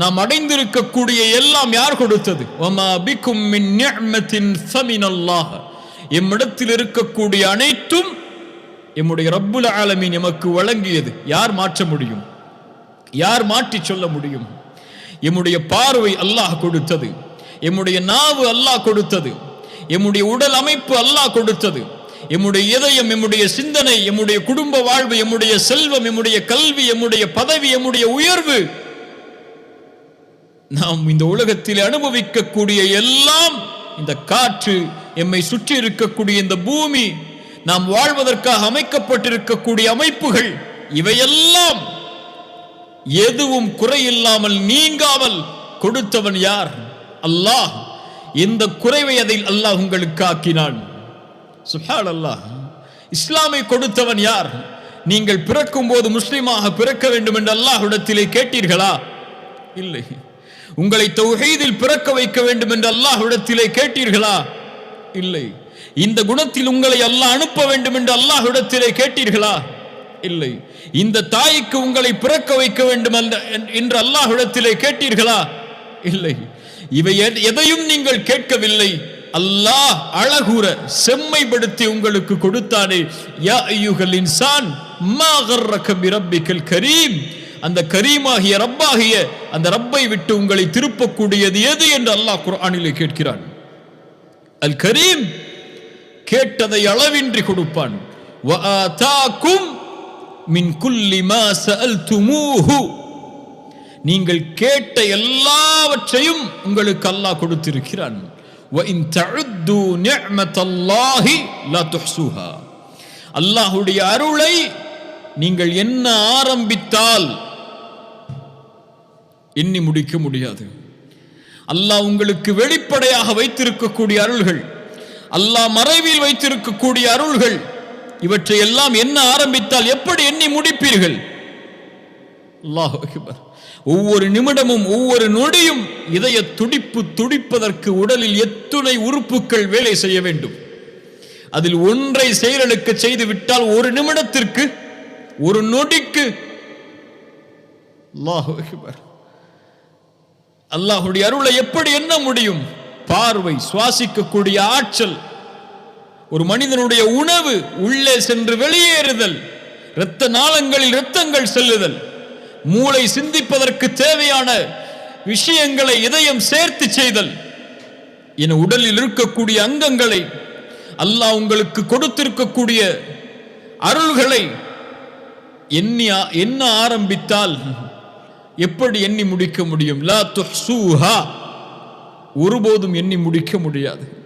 நாம் அடைந்திருக்கக்கூடிய எல்லாம் யார் கொடுத்தது? எம்மிடத்தில் இருக்கக்கூடிய அனைத்தும் எம்முடைய ரப்புல் ஆலமீன் எமக்கு வழங்கியது. யார் மாற்ற முடியும்? யார் மாற்றி சொல்ல முடியும்? எம்முடைய பார்வை அல்லாஹ் கொடுத்தது. எம்முடைய நாவு அல்லாஹ் கொடுத்தது. எம்முடைய உடல் அமைப்பு அல்லாஹ் கொடுத்தது. எம்முடைய இதயம் எம்முடைய சிந்தனை எம்முடைய குடும்ப வாழ்வு எம்முடைய செல்வம் எம்முடைய கல்வி எம்முடைய பதவி எம்முடைய உயர்வு நாம் இந்த உலகத்தில் அனுபவிக்கக்கூடிய எல்லாம் இந்த காற்று எம்மை சுற்றி இருக்கக்கூடிய இந்த பூமி நாம் வாழ்வதற்காக அமைக்கப்பட்டிருக்கக்கூடிய அமைப்புகள் இவையெல்லாம் எதுவும் குறையில்லாமல் நீங்காமல் கொடுத்தவன் யார்? அல்லாஹ். இந்த குறைவை அதில் அல்லாஹ் உங்களுக்கு ஆக்கினான். சுஹால் அல்லாஹ் இஸ்லாமை கொடுத்தவன் யார்? நீங்கள் பிறக்கும் போது முஸ்லீமாக பிறக்க வேண்டும் என்று அல்லாஹ்விடத்திலே கேட்டீர்களா? இல்லை. உங்களை தொகையில் பிறக்க வைக்க வேண்டும் என்று அல்லாஹ்விடத்திலே கேட்டீர்களா? இல்லை. இந்த குணத்தில் உங்களை அல்லாஹ் அனுப்ப வேண்டும் என்று அல்லாஹ்விடத்திலே கேட்டீர்களா? இல்லை. இந்த தாய்க்கு உங்களை பிறக்க வைக்க வேண்டும் என்று அல்லாஹ்விடத்திலே கேட்டீர்களா? இல்லை. இவை எதையும் நீங்கள் கேட்கவில்லை. அல்லாஹ் அழகுற செம்மைப்படுத்தி உங்களுக்கு கொடுத்தானே. யா ஐயுகள் இன்சான் மாகர் ரக்கம் இரப்பிக்கல் கரீம். அந்த கரீமாகிய ரப்பாகிய அந்த ரப்பை விட்டு உங்களை திருப்பக்கூடியது எது என்று அல்லாஹ் குர்ஆனிலே கேட்கிறான் அல் கரீம் கேட்டதை அளவின்றி கொடுப்பான் وَآتَاكُمْ مِنْ كُلِّ مَا سَأَلْتُمُوهُ நீங்கள் கேட்ட எல்லாவற்றையும் உங்களுக்கு அல்லாஹ் கொடுத்திருக்கிறான் وَإِن تَعُدُّوا نِعْمَةَ اللَّهِ لَا تُحْصُوهَا அல்லாஹ்வுடைய அருளை நீங்கள் என்ன ஆரம்பித்தால் எண்ணி முடிக்க முடியாது. அல்லாஹ் உங்களுக்கு வெளிப்படையாக வைத்திருக்கக்கூடிய அருள்கள் அல்லாஹ் மறைவில் வைத்திருக்கக்கூடிய அருள்கள் இவற்றை எல்லாம் என்ன ஆரம்பித்தால் எப்படி எண்ணி முடிப்பீர்கள்? அல்லாஹ் அக்பர். ஒவ்வொரு நிமிடமும் ஒவ்வொரு நொடியும் இதய துடிப்பு துடிப்பதற்கு உடலில் எத்துணை உறுப்புகள் வேலை செய்ய வேண்டும். அதில் ஒன்றை செயலுக்கு செய்து விட்டால் ஒரு நிமிடத்திற்கு ஒரு நொடிக்கு. அல்லாஹ் அக்பர். அல்லாஹுடைய அருளை எப்படி என்ன முடியும்? பார்வை சுவாசிக்கக்கூடிய ஆற்றல் ஒரு மனிதனுடைய உணவு உள்ளே சென்று வெளியேறுதல் இரத்த நாளங்களில் இரத்தங்கள் செல்லுதல் மூளை சிந்திப்பதற்கு தேவையான விஷயங்களை இதயம் சேர்த்து செய்தல் என உடலில் இருக்கக்கூடிய அங்கங்களை அல்லாஹ் உங்களுக்கு கொடுத்திருக்கக்கூடிய அருள்களை எண்ணி என்ன ஆரம்பித்தால் எப்படி எண்ணி முடிக்க முடியும்? லா துஹ்சூஹா. ஒருபோதும் எண்ணி முடிக்க முடியாது.